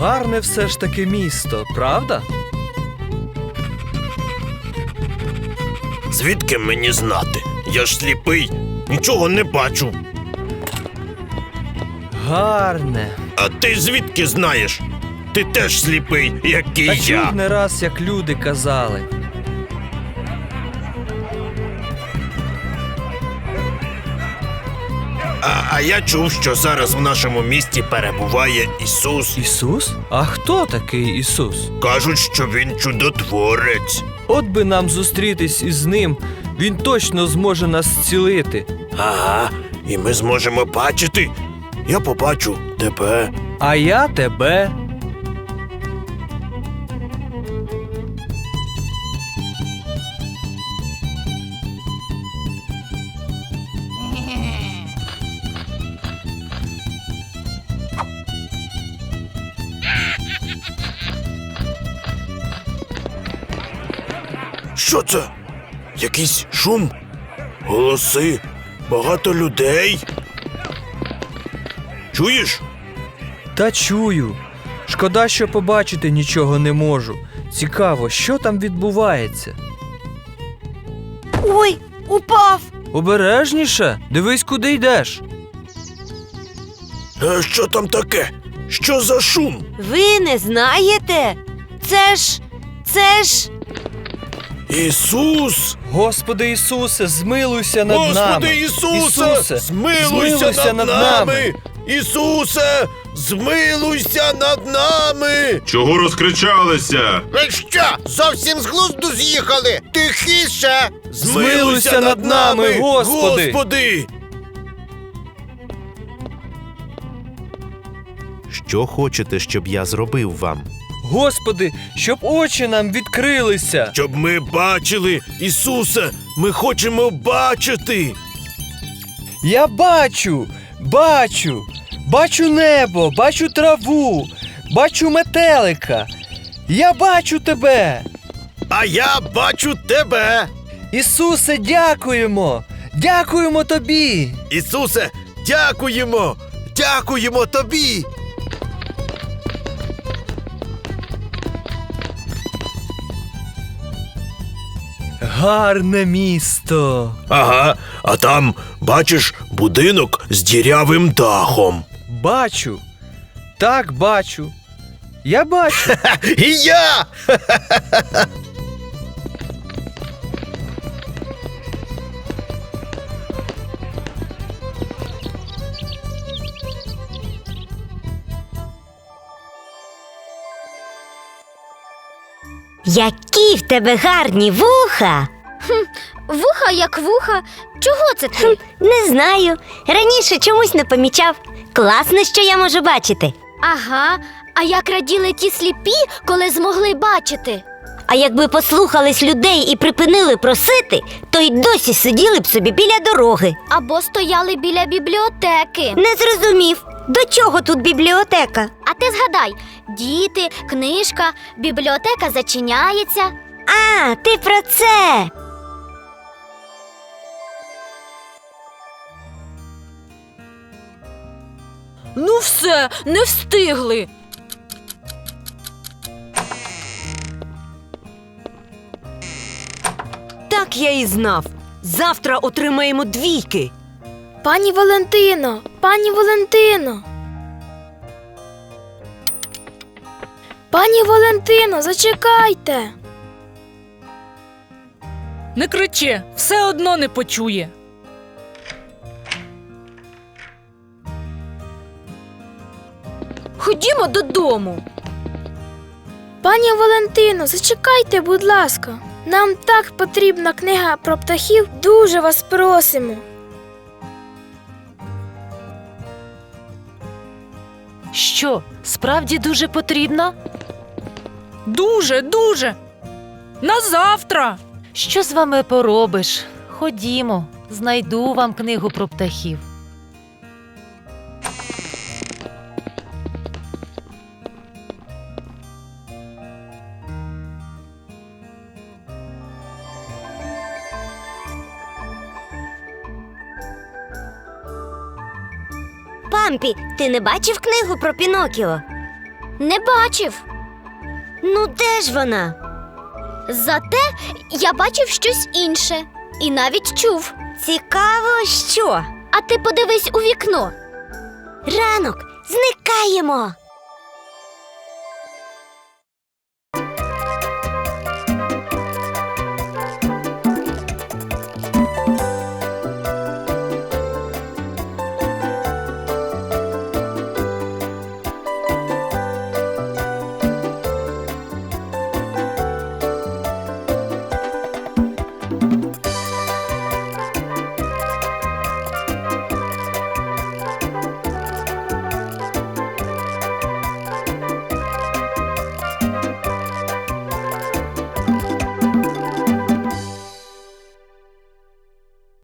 Гарне все ж таки місто, правда? Звідки мені знати? Я ж сліпий, нічого не бачу. Гарне. А ти звідки знаєш? Ти теж сліпий, як і Та я. чув не раз, як люди казали. А, а я чув, що зараз в нашому місті перебуває Ісус. Ісус? А хто такий Ісус? Кажуть, що він чудотворець. От би нам зустрітись із ним, він точно зможе нас зцілити. Ага, і ми зможемо бачити. Я побачу тебе. А я тебе. Що це? Якийсь шум? Голоси? Багато людей? Чуєш? Та чую. Шкода, що побачити нічого не можу. Цікаво, що там відбувається. Ой, упав! Обережніше, дивись, куди йдеш. Е, що там таке? Що за шум? Ви не знаєте? Це ж. Це ж. Ісус! Господи Ісусе, змилуйся над Господи нами. Ісусе, Ісусе, змилуйся, над, нами! Ісусе, змилуйся над нами! Чого розкричалися? Ви що, зовсім з глузду з'їхали? Тихіше! Змилуйся над нами, Господи! Господи! Що хочете, щоб я зробив вам? Господи, щоб очі нам відкрилися. Щоб ми бачили, Ісусе, ми хочемо бачити! Я бачу, бачу, бачу небо, бачу траву, бачу метелика. Я бачу тебе. А я бачу тебе! Ісусе, дякуємо! Дякуємо тобі! Ісусе, дякуємо! Дякуємо тобі! Гарне місто! Ага, а там, бачиш, будинок з дірявим дахом. Бачу. Так бачу. Я бачу. І я! Які в тебе гарні вуха! Вуха як вуха. Чого це ти? Не знаю. Раніше чомусь не помічав. Класно, що я можу бачити. Ага. А як раділи ті сліпі, коли змогли бачити? А якби послухались людей і припинили просити, то й досі сиділи б собі біля дороги. Або стояли біля бібліотеки. Не зрозумів, до чого тут бібліотека? Згадай, діти, книжка, бібліотека зачиняється. А, ти про це. Ну все, не встигли. Так я і знав. Завтра отримаємо двійки. Пані Валентино, пані Валентино. Пані Валентино, зачекайте. Не кричи, все одно не почує. Ходімо додому. Пані Валентино, зачекайте, будь ласка. Нам так потрібна книга про птахів. Дуже вас просимо. Що, справді дуже потрібно? Дуже, дуже. На завтра. Що з вами поробиш? Ходімо, знайду вам книгу про птахів. Пампі, ти не бачив книгу про Пінокіо? Не бачив. Ну де ж вона? Зате я бачив щось інше і навіть чув. Цікаво, що? А ти подивись у вікно. Ранок, зникаємо.